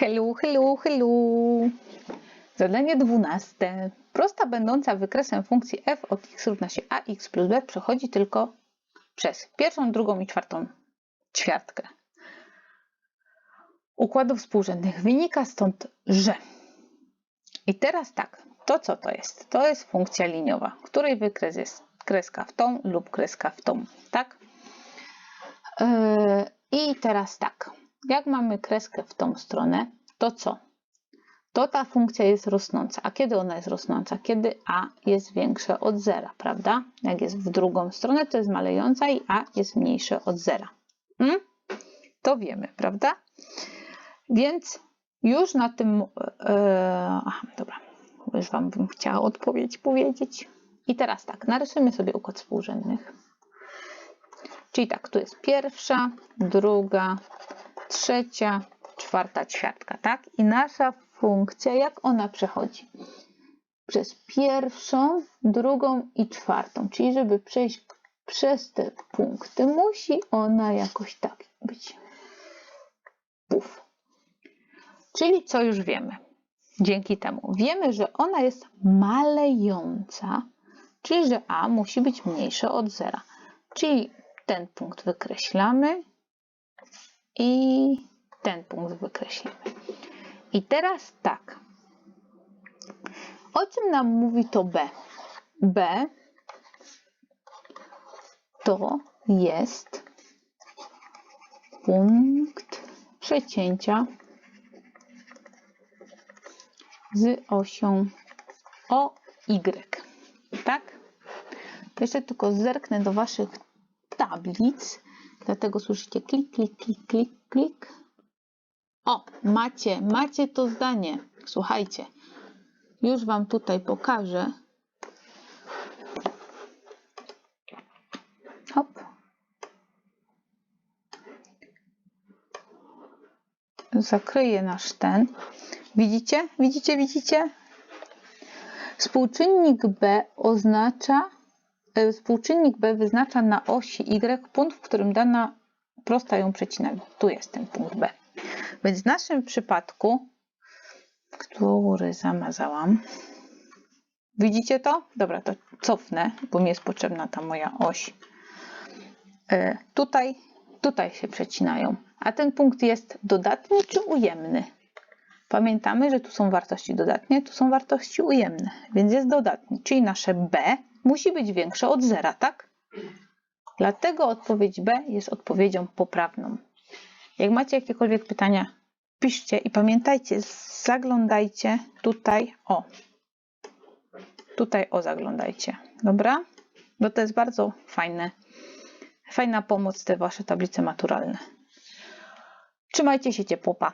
Hello, hello, hello. Zadanie dwunaste. Prosta będąca wykresem funkcji f od x równa się ax plus b przechodzi tylko przez pierwszą, drugą i czwartą ćwiartkę. Układów współrzędnych wynika stąd, że. I teraz tak, to co to jest? To jest funkcja liniowa, której wykres jest kreska w tą lub kreska w tą, tak? Yy, I teraz tak, jak mamy kreskę w tą stronę, to co? To ta funkcja jest rosnąca. A kiedy ona jest rosnąca? Kiedy a jest większe od zera, prawda? Jak jest w drugą stronę, to jest malejąca i a jest mniejsze od zera. Hmm? To wiemy, prawda? Więc już na tym. Yy, aha, dobra. Już Wam bym chciała odpowiedź powiedzieć. I teraz tak, narysujmy sobie układ współrzędnych. Czyli tak, tu jest pierwsza, druga, trzecia, czwarta ćwiartka, tak? I nasza funkcja, jak ona przechodzi? Przez pierwszą, drugą i czwartą. Czyli żeby przejść przez te punkty, musi ona jakoś tak być. Puf. Czyli co już wiemy? Dzięki temu wiemy, że ona jest malejąca, czyli że a musi być mniejsze od zera. Czyli ten punkt wykreślamy i ten punkt wykreślimy. I teraz tak. O czym nam mówi to B? B to jest punkt przecięcia z osią OY. Tak? Jeszcze tylko zerknę do Waszych tablic, dlatego słyszycie klik, klik, klik, klik, klik. O, macie, macie to zdanie. Słuchajcie, już Wam tutaj pokażę. Hop. Zakryję nasz ten. Widzicie? Widzicie? Widzicie? Współczynnik B oznacza, współczynnik B wyznacza na osi Y punkt, w którym dana prosta ją przecina. Tu jest ten punkt B. Więc w naszym przypadku, który zamazałam, widzicie to? Dobra, to cofnę, bo mi jest potrzebna ta moja oś. E, tutaj, tutaj się przecinają. A ten punkt jest dodatni czy ujemny? Pamiętamy, że tu są wartości dodatnie, tu są wartości ujemne, więc jest dodatni, czyli nasze b musi być większe od zera, tak? Dlatego odpowiedź B jest odpowiedzią poprawną. Jak macie jakiekolwiek pytania, piszcie i pamiętajcie, zaglądajcie tutaj o. Tutaj o zaglądajcie, dobra? Bo to jest bardzo fajne, fajna pomoc te wasze tablice maturalne. Trzymajcie się ciepło, pa.